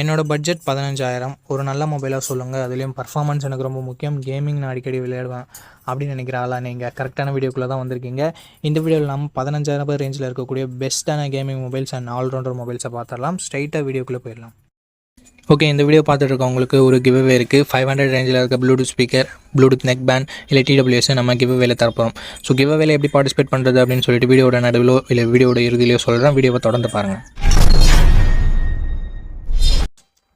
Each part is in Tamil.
என்னோட பட்ஜெட் பதினஞ்சாயிரம். ஒரு நல்ல மொபைலாக சொல்லுங்கள் அதுலேயும் பர்ஃபார்மன்ஸ் எனக்கு ரொம்ப முக்கியம். கேமிங் நான் அடிக்கடி விளையாடுவேன் அப்படின்னு நினைக்கிற ஆளாக நீங்கள் கரெக்டான வீடியோக்குள்ளே தான் வந்திருக்கீங்க. இந்த வீடியோவில் நம்ம பதினஞ்சாயிரம் ரூபாய் ரேஞ்சில் இருக்கக்கூடிய பெஸ்ட்டான gaming mobiles and all rounder மொபைல்ஸை பார்த்துடலாம். ஸ்ட்ரைட்டாக வீடியோக்குள்ளே போயிடலாம். ஓகே இந்த வீடியோ பார்த்துட்டு இருக்கவங்களுக்கு ஒரு கிவ்வே இருக்குது ஃபைவ் ஹண்ட்ரட் ரேஞ்சில் இருக்க Bluetooth speaker Bluetooth neck band இல்லை டிடபிள்யூஎஸ் நம்ம கிவ்வேல தரப்போம் ஸோ கிவ்வேல எப்படி பார்ட்டிசிபேட் பண்ணுறது அப்படின்னு சொல்லிட்டு வீடியோட நடுவிலோ இல்லை வீடியோட இறுதியிலையோ சொல்கிறேன் வீடியோவை தொடர்ந்து பாருங்கள்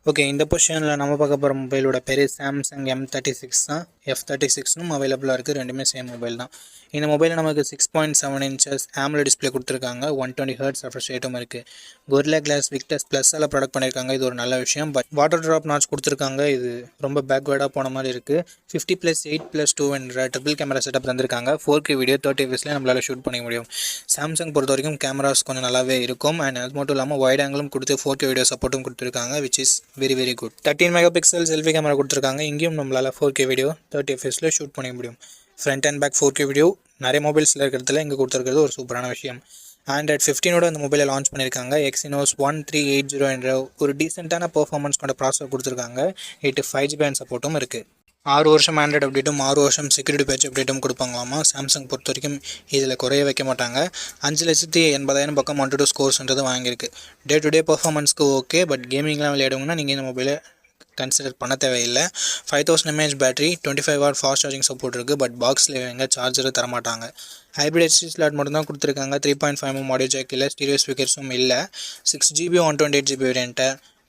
ஓகே இந்த பொசிஷனில் நம்ம பார்க்க போகிற மொபைலோட பேர் சாம்சங் எம் தேர்ட்டி சிக்ஸ் தான். எஃப் தேர்ட்டி சிக்ஸ்னும் அவைலபிளாக இருக்குது ரெண்டுமே சேம் மொபைல் தான். இந்த மொபைலில் நமக்கு six point seven inches AMOLED display கொடுத்துருக்காங்க. ஒன் டுவெண்ட்டி ஹர்ட்ஸ் ரெஃப்ரெஷ் ரேட்டும் இருக்குது கொர்லா கிளாஸ் விக்டஸ் ப்ளஸ்ஸால் ப்ராடக்ட் பண்ணியிருக்காங்க இது ஒரு நல்ல விஷயம். பட் வாட்டர் ட்ராப் நாட்ச் கொடுத்துருக்காங்க. இது ரொம்ப பேக்வேர்டாக போன மாதிரி இருக்குது fifty plus eight plus two என்ற ட்ரிபிள் கேமரா செட்டப் தந்திருக்காங்க. ஃபோர் கே வீடியோ தேர்ட்டி எஃப்எஸ்லேயே நம்மளால் ஷூட் பண்ணிக்க முடியும். சாம்சங் பொறுத்த வரைக்கும் கேமராஸ் கொஞ்சம் நல்லாவே இருக்கும். அண்ட் அது மட்டும் இல்லாமல் ஒயிட் ஆங்கிளும் கொடுத்து ஃபோர் கே வீடியோ சப்போர்ட்டும் கொடுத்துருக்காங்க which is very very good thirteen megapixel selfie camera கொடுத்துருக்காங்க. இங்கேயும் நம்மளால் ஃபோர் கே வீடியோ தேர்ட்டி எஃப்எஸில் ஷூட் பண்ணிக்க முடியும். Front and back four K video நிறைய மொபைல்ஸில் இருக்கிறதுல இங்கே கொடுத்துருக்கிறது ஒரு சூப்பரான விஷயம். ஆண்ட்ராய்ட் ஃபிஃப்டீனோட அந்த மொபைலை லான்ச் பண்ணியிருக்காங்க. Exynos one three eight zero என்ற ஒரு டீசெண்டான பர்ஃபார்மன்ஸ் கொண்ட ப்ராசஸர் கொடுத்துருக்காங்க. எயிட்டு ஃபைவ் ஜிபி அண்ட் சப்போர்ட்டும் இருக்குது ஆறு வருஷம் ஆண்ட்ராய்டு அப்டேட்டும் ஆறு வருஷம் செக்யூரிட்டி பேட்ச் அப்டேட்டும் கொடுப்பாங்களாமா? சாம்சங் பொறுத்த வரைக்கும் இதில் குறைய வைக்க மாட்டாங்க. அஞ்சு லட்சத்தி எண்பதாயிரம் பக்கம் ஒன் டூ ஸ்கோர்ஸ்ன்றது வாங்கியிருக்கு. டே டு டே பர்ஃபார்மன்ஸ்க்கு ஓகே பட் கேமிங்லாம் விளையாடுங்கன்னா நீங்கள் இந்த மொபைலை கன்சிடர் பண்ண தேவையில்லை. Five thousand mAh battery twenty five watt fast charging support இருக்குது பட் பாக்ஸில் எங்கே சார்ஜர் தரமாட்டாங்க. ஹைப்ரிட் எஸ்டி ஸ்லாட் மட்டும் தான் கொடுத்துருக்காங்க. Three point five M audio jack இல்லை ஸ்டீரியோ ஸ்பீக்கர்ஸும் இல்லை. Six GB one twenty eight GB வேரியண்ட்டை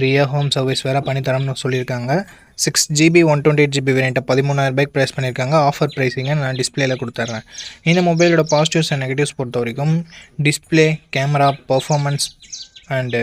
ஃப்ரீயாக ஹோம் சர்வீஸ் வேறு பண்ணி சொல்லியிருக்காங்க. Six GB one twenty eight GB வேரியண்ட்டை பதிமூணாயிரரூபாய்க்கு ப்ரைஸ் பண்ணியிருக்காங்க. ஆஃபர் ப்ரைஸிங்கை நான் டிஸ்பிளேயில் கொடுத்துட்றேன் இந்த மொபைலோட பாசிட்டிவ்ஸ் அண்ட் நெகட்டிவ்ஸ் பொறுத்த வரைக்கும் display camera performance and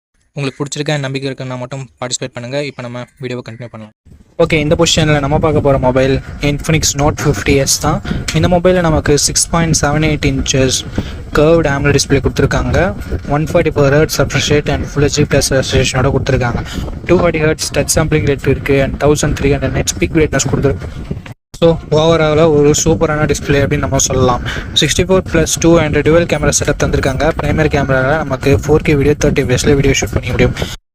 உங்களுக்கு பிடிச்சிருக்க நம்பிக்கை இருக்குன்னா மட்டும் பார்ட்டிசிபேட் பண்ணுங்கள் இப்போ நம்ம வீடியோவை கண்டினியூ பண்ணலாம். ஓகே இந்த பொசிஷனில் நம்ம பார்க்க போகிற mobile Infinix Note fifty S தான். இந்த மொபைலில் நமக்கு six point seven eight inches curved AMOLED display கொடுத்துருக்காங்க. One forty four hertz appreciate and full HD plus ரெஸ்ட்ரேஷனோட கொடுத்துருக்காங்க. Two forty hertz touch sampling rate இருக்குது and thousand three hundred nits peak brightness கொடுத்துருக்கு ஸோ ஓவராலாக ஒரு சூப்பரான டிஸ்பிளே அப்படின்னு நம்ம சொல்லலாம். Sixty four plus two and dual camera setup தந்திருக்காங்க. ப்ரைமரி கேமராவில் நமக்கு ஃபோர் கே வீடியோ தேர்ட்டி ஃபேஸில் வீடியோ ஷூட் பண்ணி முடியும்.